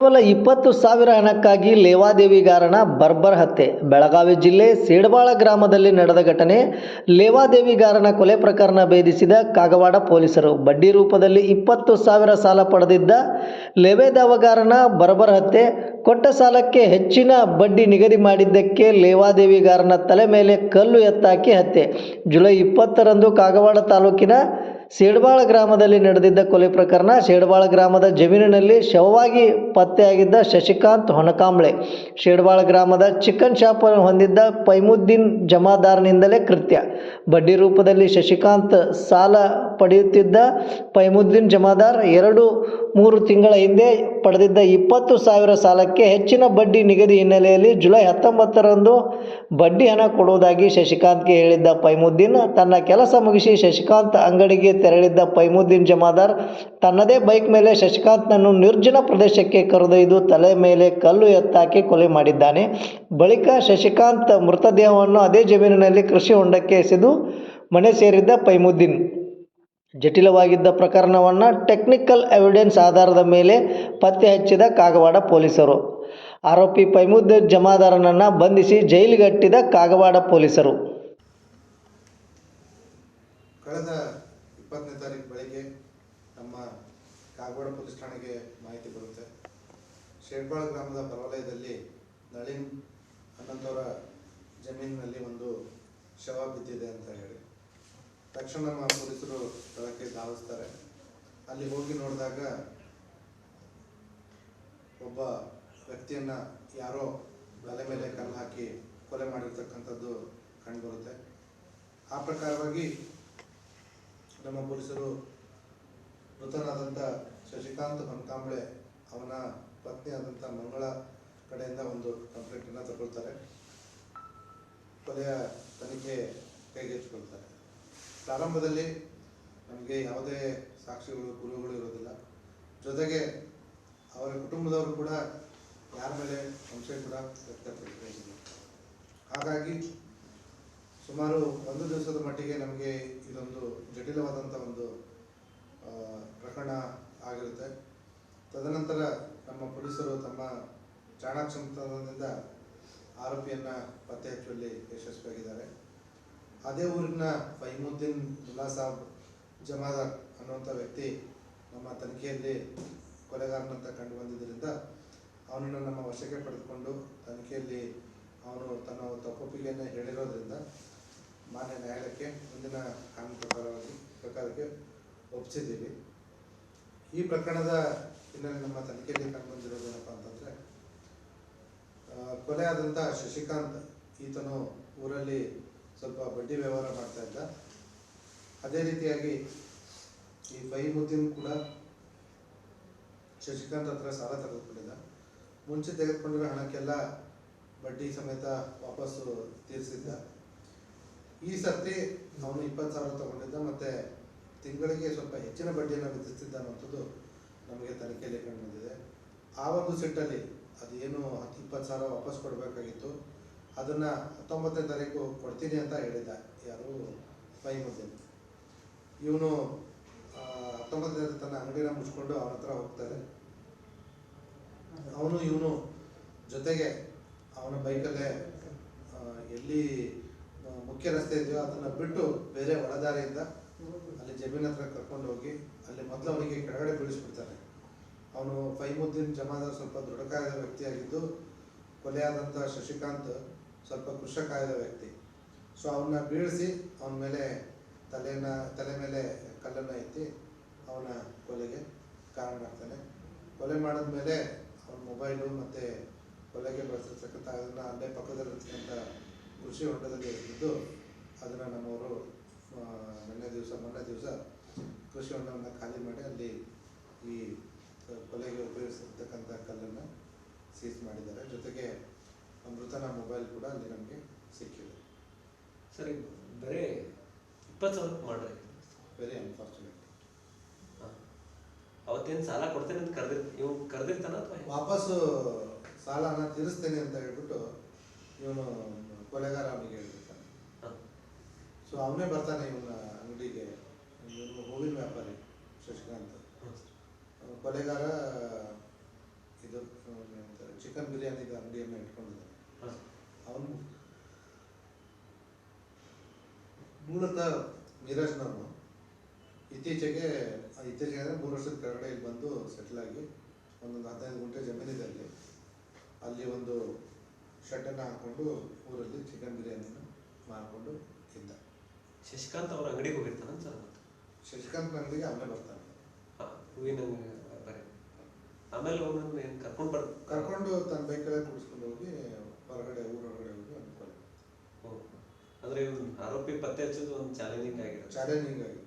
ಕೇವಲ ಇಪ್ಪತ್ತು ಸಾವಿರ ಹಣಕ್ಕಾಗಿ ಲೇವಾದೇವಿಗಾರನ ಬರ್ಬರ್ ಹತ್ಯೆ. ಬೆಳಗಾವಿ ಜಿಲ್ಲೆ ಸೇಡಬಾಳ ಗ್ರಾಮದಲ್ಲಿ ನಡೆದ ಘಟನೆ ಲೇವಾದೇವಿಗಾರನ ಕೊಲೆ ಪ್ರಕರಣ ಭೇದಿಸಿದ ಕಾಗವಾಡ ಪೊಲೀಸರು. ಬಡ್ಡಿ ರೂಪದಲ್ಲಿ ಇಪ್ಪತ್ತು ಸಾವಿರ ಸಾಲ ಪಡೆದಿದ್ದ ಲೇವೇದಾವಗಾರನ ಬರ್ಬರ್ ಹತ್ಯೆ ಕೊಟ್ಟ ಸಾಲಕ್ಕೆ ಹೆಚ್ಚಿನ ಬಡ್ಡಿ ನಿಗದಿ ಮಾಡಿದ್ದಕ್ಕೆ ಲೇವಾದೇವಿಗಾರನ ತಲೆ ಮೇಲೆ ಕಲ್ಲು ಎತ್ತಾಕಿ ಹತ್ಯೆ. ಜುಲೈ ಇಪ್ಪತ್ತರಂದು ಕಾಗವಾಡ ತಾಲೂಕಿನ ಸೇಡಬಾಳ ಗ್ರಾಮದಲ್ಲಿ ನಡೆದಿದ್ದ ಕೊಲೆ ಪ್ರಕರಣ ಸೇಡ್ಬಾಳ ಗ್ರಾಮದ ಜಮೀನಿನಲ್ಲಿ ಶವವಾಗಿ ಪತ್ತೆಯಾಗಿದ್ದ ಶಶಿಕಾಂತ್ ಹೊನಕಾಂಬ್ಳೆ ಶೇಡಬಾಳ ಗ್ರಾಮದ ಚಿಕನ್ ಶಾಪ್ ಹೊಂದಿದ್ದ ಪೈಮುದ್ದೀನ್ ಜಮಾದಾರನಿಂದಲೇ ಕೃತ್ಯ. ಬಡ್ಡಿ ರೂಪದಲ್ಲಿ ಶಶಿಕಾಂತ್ ಸಾಲ ಪಡೆಯುತ್ತಿದ್ದ ಪೈಮುದ್ದೀನ್ ಜಮಾದಾರ್ ಎರಡು ಮೂರು ತಿಂಗಳ ಹಿಂದೆ ಪಡೆದಿದ್ದ ಇಪ್ಪತ್ತು ಸಾವಿರ ಸಾಲಕ್ಕೆ ಹೆಚ್ಚಿನ ಬಡ್ಡಿ ನಿಗದಿ ಹಿನ್ನೆಲೆಯಲ್ಲಿ ಜುಲೈ ಹತ್ತೊಂಬತ್ತರಂದು ಬಡ್ಡಿ ಹಣ ಕೊಡುವುದಾಗಿ ಶಶಿಕಾಂತ್ಗೆ ಹೇಳಿದ್ದ ಪೈಮುದ್ದೀನ್, ತನ್ನ ಕೆಲಸ ಮುಗಿಸಿ ಶಶಿಕಾಂತ್ ಅಂಗಡಿಗೆ ತೆರಳಿದ್ದ ಪೈಮುದ್ದೀನ್ ಜಮಾದಾರ್ ತನ್ನದೇ ಬೈಕ್ ಮೇಲೆ ಶಶಿಕಾಂತ್ನನ್ನು ನಿರ್ಜನ ಪ್ರದೇಶಕ್ಕೆ ಕರೆದೊಯ್ದು ತಲೆ ಮೇಲೆ ಕಲ್ಲು ಎತ್ತಾಕಿ ಕೊಲೆ ಮಾಡಿದ್ದಾನೆ. ಬಳಿಕ ಶಶಿಕಾಂತ್ ಮೃತದೇಹವನ್ನು ಅದೇ ಜಮೀನಿನಲ್ಲಿ ಕೃಷಿ ಹೊಂಡಕ್ಕೆ ಎಸೆದು ಮನೆ ಸೇರಿದ್ದ ಪೈಮುದ್ದೀನ್. ಜಟಿಲವಾಗಿದ್ದ ಪ್ರಕರಣವನ್ನು ಟೆಕ್ನಿಕಲ್ ಎವಿಡೆನ್ಸ್ ಆಧಾರದ ಮೇಲೆ ಪತ್ತೆ ಹಚ್ಚಿದ ಕಾಗವಾಡ ಪೊಲೀಸರು. ಆರೋಪಿ ಪೈಮುದ್ದೀನ್ ಜಮಾದಾರನನ್ನು ಬಂಧಿಸಿ ಜೈಲಿಗಟ್ಟಿದ ಕಾಗವಾಡ ಪೊಲೀಸರು. ಕಳೆದ ಇಪ್ಪತ್ತನೇ ತಾರೀಕು ಬೆಳಗ್ಗೆ ನಮ್ಮ ಕಾಗವಾಡ ಪೊಲೀಸ್ ಠಾಣೆಗೆ ಮಾಹಿತಿ ಬರುತ್ತೆ. ಶೇಡ್ಬಾಳ ಗ್ರಾಮದ ಹೊರವಲಯದಲ್ಲಿ ನಳಿನ್ ಅನ್ನಂತವರ ಜಮೀನಿನಲ್ಲಿ ಒಂದು ಶವ ಬಿದ್ದಿದೆ ಅಂತ ಹೇಳಿ. ತಕ್ಷಣ ನಮ್ಮ ಪೊಲೀಸರು ಸ್ಥಳಕ್ಕೆ ಧಾವಿಸ್ತಾರೆ. ಅಲ್ಲಿ ಹೋಗಿ ನೋಡಿದಾಗ ಒಬ್ಬ ವ್ಯಕ್ತಿಯನ್ನ ಯಾರೋ ಬಲೆ ಮೇಲೆ ಕಲ್ಲು ಹಾಕಿ ಕೊಲೆ ಮಾಡಿರ್ತಕ್ಕಂಥದ್ದು ಕಂಡುಬರುತ್ತೆ ಆ ಪ್ರಕಾರವಾಗಿ ನಮ್ಮ ಪೊಲೀಸರು ಮೃತನಾದಂಥ ಶಶಿಕಾಂತ್ ಹೊನ್ಕಾಂಬ್ಳೆ ಅವನ ಪತ್ನಿ ಆದಂಥ ಮಂಗಳ ಕಡೆಯಿಂದ ಒಂದು ಕಂಪ್ಲೇಂಟನ್ನು ತಗೊಳ್ತಾರೆ. ಕೊಲೆಯ ತನಿಖೆ ಕೈಗೆತ್ತಿಕೊಳ್ತಾರೆ. ಪ್ರಾರಂಭದಲ್ಲಿ ನಮಗೆ ಯಾವುದೇ ಸಾಕ್ಷಿಗಳು, ಗುರುಗಳು ಇರೋದಿಲ್ಲ. ಜೊತೆಗೆ ಅವರ ಕುಟುಂಬದವರು ಕೂಡ ಯಾರ ಮೇಲೆ ಸಂಶಯ ಕೂಡ ವ್ಯಕ್ತಪಡಿಸಿಲ್ಲ ಹಾಗಾಗಿ ಸುಮಾರು ಒಂದು ದಿವಸದ ಮಟ್ಟಿಗೆ ನಮಗೆ ಇದೊಂದು ಜಟಿಲವಾದಂಥ ಒಂದು ಪ್ರಕರಣ ಆಗಿರುತ್ತೆ. ತದನಂತರ ನಮ್ಮ ಪೊಲೀಸರು ತಮ್ಮ ಚಾಣಾಕ್ಷಮತನದಿಂದ ಆರೋಪಿಯನ್ನು ಪತ್ತೆ ಹಚ್ಚುವಲ್ಲಿ ಯಶಸ್ವಿಯಾಗಿದ್ದಾರೆ. ಅದೇ ಊರಿನ ಫೈಮುದ್ದೀನ್ ಮುಲ್ಲಾ ಸಾಬ್ ಜಮಾದಾರ್ ಅನ್ನುವಂಥ ವ್ಯಕ್ತಿ ನಮ್ಮ ತನಿಖೆಯಲ್ಲಿ ಕೊಲೆಗಾರನಂತ ಕಂಡು ಬಂದಿದ್ದರಿಂದ ಅವನನ್ನು ನಮ್ಮ ವಶಕ್ಕೆ ಪಡೆದುಕೊಂಡು ತನಿಖೆಯಲ್ಲಿ ಅವನು ತನ್ನ ತಪ್ಪೊಪ್ಪಿಗೆಯನ್ನು ಹೇಳಿರೋದ್ರಿಂದ ಮಾನ್ಯ ನ್ಯಾಯಾಲಯಕ್ಕೆ ಮುಂದಿನ ಕಾನೂನು ಪ್ರಕಾರವಾಗಿ ಪ್ರಕಾರಕ್ಕೆ ಒಪ್ಪಿಸಿದ್ದೀವಿ. ಈ ಪ್ರಕರಣದ ಹಿನ್ನೆಲೆ ನಮ್ಮ ತನಿಖೆಯಲ್ಲಿ ಕಂಡುಬಂದಿರೋದು ಏನಪ್ಪ ಅಂತಂದರೆ ಕೊಲೆ ಆದಂಥ ಶಶಿಕಾಂತ್ ಈತನು ಊರಲ್ಲಿ ಸ್ವಲ್ಪ ಬಡ್ಡಿ ವ್ಯವಹಾರ ಮಾಡ್ತಾ ಇದ್ದ. ಅದೇ ರೀತಿಯಾಗಿ ಈ ಫೈಮುದ್ದೀನ್ ಕೂಡ ಶಶಿಕಾಂತ್ ಹತ್ರ ಸಾಲ ತೆಗೆದುಕೊಂಡಿದ್ದ. ಮುಂಚೆ ತೆಗೆದುಕೊಂಡಿರೋ ಹಣಕ್ಕೆಲ್ಲ ಬಡ್ಡಿ ಸಮೇತ ವಾಪಸ್ಸು ತೀರಿಸಿದ್ದ. ಈ ಸರ್ತಿ ಅವನು ಇಪ್ಪತ್ತು ಸಾವಿರ ತಗೊಂಡಿದ್ದ, ಮತ್ತೆ ತಿಂಗಳಿಗೆ ಸ್ವಲ್ಪ ಹೆಚ್ಚಿನ ಬಡ್ಡಿಯನ್ನು ವಿಧಿಸ್ತಿದ್ದ ಅನ್ನೋಂಥದ್ದು ನಮಗೆ ತನಿಖೆಯಲ್ಲಿ ಕಂಡು ಬಂದಿದೆ ಆ ಒಂದು ಸಿಟ್ಟಲ್ಲಿ ಅದೇನು ಹತ್ತು, ಇಪ್ಪತ್ತು ಸಾವಿರ ವಾಪಸ್ ಕೊಡಬೇಕಾಗಿತ್ತು. ಅದನ್ನು ಹತ್ತೊಂಬತ್ತನೇ ತಾರೀಕು ಕೊಡ್ತೀನಿ ಅಂತ ಹೇಳಿದ್ದ ಯಾರು? ಫೈಮುದ್ದೀನ್ ಇವನು ಹತ್ತೊಂಬತ್ತನೇ ತನ್ನ ಅಂಗಡಿನ ಮುಚ್ಕೊಂಡು ಅವನ ಹತ್ರ ಹೋಗ್ತಾರೆ. ಅವನು, ಇವನು ಜೊತೆಗೆ ಅವನ ಬೈಕಲ್ಲೇ ಎಲ್ಲಿ ಮುಖ್ಯ ರಸ್ತೆ ಇದೆಯೋ ಅದನ್ನ ಬಿಟ್ಟು ಬೇರೆ ಒಳದಾರಿಯಿಂದ ಅಲ್ಲಿ ಜಮೀನ್ ಹತ್ರ ಕರ್ಕೊಂಡು ಹೋಗಿ ಅಲ್ಲಿ ಮೊದಲು ಅವನಿಗೆ ಕೆಳಗಡೆ ಬೀಳಿಸ್ಬಿಡ್ತಾನೆ ಅವನು ಫೈಮುದ್ದೀನ್ ಜಮಾದ ಸ್ವಲ್ಪ ದೃಢಕಾಯದ ವ್ಯಕ್ತಿಯಾಗಿದ್ದು ಕೊಲೆಯಾದಂಥ ಶಶಿಕಾಂತ್ ಸ್ವಲ್ಪ ಕೃಷಕಾಯದ ವ್ಯಕ್ತಿ. ಸೊ ಅವನ್ನ ಬೀಳಿಸಿ ಅವನ ಮೇಲೆ ತಲೆನ, ತಲೆ ಮೇಲೆ ಕಲ್ಲನ್ನು ಎತ್ತಿ ಅವನ ಕೊಲೆಗೆ ಕಾರಣ ಆಗ್ತಾನೆ. ಕೊಲೆ ಮಾಡಿದ್ಮೇಲೆ ಅವನ ಮೊಬೈಲು ಮತ್ತು ಕೊಲೆಗೆ ಬಳಸಿರ್ತಕ್ಕಂಥ ಅದನ್ನು ಅಲ್ಲೇ ಪಕ್ಕದಲ್ಲಿರ್ತಕ್ಕಂಥ ಕೃಷಿ ಹೊಂಡದಲ್ಲಿ ಇದ್ದು ಅದನ್ನು ನಮ್ಮವರು ನಿನ್ನೆ ದಿವಸ ಮೊನ್ನೆ ದಿವಸ ಕೃಷಿ ಹೊಂಡವನ್ನು ಖಾಲಿ ಮಾಡಿ ಅಲ್ಲಿ ಈ ಕೊಲೆಗೆ ಉಪಯೋಗಿಸಿರ್ತಕ್ಕಂಥ ಕಲ್ಲನ್ನು ಸೀಸ್ ಮಾಡಿದ್ದಾರೆ. ಜೊತೆಗೆ ಮೃತನ ಮೊಬೈಲ್ ಕೂಡ ಅಲ್ಲಿ ನಮಗೆ ಸಿಕ್ಕಿದೆ. ಸರಿ ಬರೀ ಇಪ್ಪತ್ತು ಸಾವಿರ ಮಾಡ್ರಿ. ವೆರಿ ಅನ್ಫಾರ್ಚುನೇಟ್ ಅವತ್ತೇನು ಸಾಲ ಕೊಡ್ತೇನೆ ಅಂತ ಕರೆದಿರ್ ಇವ್ ಕರೆದಿರ್ತಾನ ಅಥವಾ ವಾಪಸ್ಸು ಸಾಲನ ತೀರಿಸ್ತೇನೆ ಅಂತ ಹೇಳ್ಬಿಟ್ಟು ಇವನು ಕೊಲೆಗಾರ ಅವನಿಗೆ ಹೇಳಿರ್ತಾನೆ ಸೊ ಅವನೇ ಬರ್ತಾನೆ ಇವನ ಅಂಗಡಿಗೆ. ಇವನು ಹೂವಿನ ವ್ಯಾಪಾರಿ ಶಶಿಕಾಂತ್. ಕೊಲೆಗಾರ ಇದು ಚಿಕನ್ ಬಿರಿಯಾನಿ ಅಂಗಡಿಯನ್ನು ಇಟ್ಕೊಂಡಿದ್ದಾನೆ. ಅವನು ಮೂಲತಃ ನೀರಜ್ನವನು. ಇತ್ತೀಚೆಗೆ ಇತ್ತೀಚೆಗೆ ಅಂದರೆ ಮೂರು ವರ್ಷದ ಕೆಳಗಡೆ ಇಲ್ಲಿ ಬಂದು ಸೆಟ್ಲಾಗಿ ಆಗಿ ಒಂದೊಂದು ಹದಿನೈದು ಗುಂಟೆ ಜಮೀನಿದಲ್ಲಿ ಅಲ್ಲಿ ಒಂದು ಶೆಡ್ಡನ್ನು ಹಾಕ್ಕೊಂಡು ಊರಲ್ಲಿ ಚಿಕನ್ ಬಿರಿಯಾನಿನ ಮಾಡಿಕೊಂಡು ತಿಂದ. ಶಶಿಕಾಂತ್ ಅವರ ಅಂಗಡಿಗೆ ಹೋಗಿರ್ತಾನೆ ಸರ್ ಶಶಿಕಾಂತ್ ಅಂಗಡಿಗೆ ಆಮೇಲೆ ಬರ್ತಾನೆ. ಹೂವಿನ ಬರೀ. ಆಮೇಲೆ ಒಂದೊಂದು ಏನು ಕರ್ಕೊಂಡು ಬರ್ ಕರ್ಕೊಂಡು ತನ್ನ ಬೈಕಲ್ಲೇ ಕುಡಿಸ್ಕೊಂಡು ಹೋಗಿ ಹೊರಗಡೆ ಊರೊಳಗಡೆ ಹೋಗಿ ಅನುಕೂಲ ಹೋಗಿ ಅಂದ್ರೆ ಇವ್ನು ಆರೋಪಿ ಪತ್ತೆ ಹಚ್ಚೋದು ಒಂದು ಚಾಲೆಂಜಿಂಗ್ ಆಗಿರೋದು ಚಾಲೆಂಜಿಂಗ್ ಆಗಿ